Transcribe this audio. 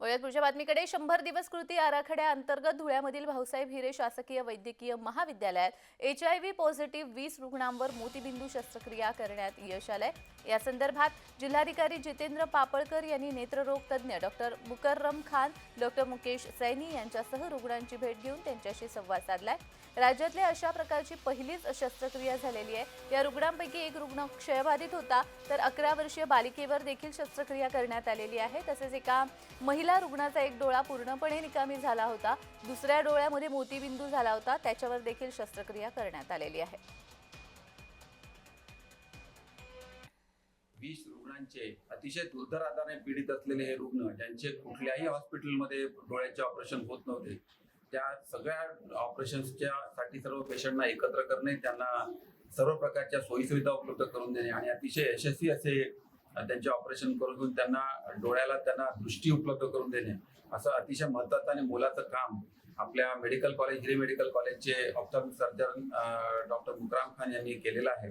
वळूयात पुढच्या बातमीकडे शंभर दिवस कृती आराखड्याअंतर्गत धुळ्यामधील भाऊसाहेब हिरे शासकीय वैद्यकीय महाविद्यालयात एच आय व्ही पॉझिटिव्ह वीस रुग्णांवर मोतीबिंदू शस्त्रक्रिया करण्यात यश आलंय. या संदर्भात जिल्हाधिकारी जितेंद्र पापळकर यांनी नेत्ररोग तज्ज्ञ डॉक्टर मुकर्रम खान डॉक्टर मुकेश सैनी यांच्यासह रुग्णांची भेट घेऊन त्यांच्याशी संवाद साधलाय. राज्यातल्या अशा प्रकारची पहिलीच शस्त्रक्रिया झालेली आहे. या रुग्णांपैकी एक रुग्ण क्षयबाधित होता तर अकरा वर्षीय बालिकेवर देखील शस्त्रक्रिया करण्यात आलेली आहे. तसेच एका महिला रुग्णाचा एक डोळा पूर्णपणे निकामी झाला होता. दुसऱ्या डोळ्यामध्ये मोतीबिंदू झाला होता. त्याच्यावर देखील शस्त्रक्रिया करण्यात आलेली आहे. वीस रुग्णांचे अतिशय दुर्धर आजाराने पीडित असलेले हे रुग्ण ज्यांचे कुठल्याही हॉस्पिटलमध्ये डोळ्याचे ऑपरेशन होत नव्हते त्या सगळ्या ऑपरेशन्सच्या साठी सर्व पेशंटना एकत्र करणे त्यांना सर्व प्रकारच्या सोयीसुविधा उपलब्ध करून देणे आणि अतिशय यशस्वी असे त्यांचे ऑपरेशन करून त्यांना डोळ्याला त्यांना दृष्टी उपलब्ध करून देणे. असं अतिशय महत्वाचं आणि मोलाचं काम आपल्या मेडिकल कॉलेज हिरे मेडिकल कॉलेजचे ophthalmic surgeon doctor Mukram Khan यांनी केलेलं आहे.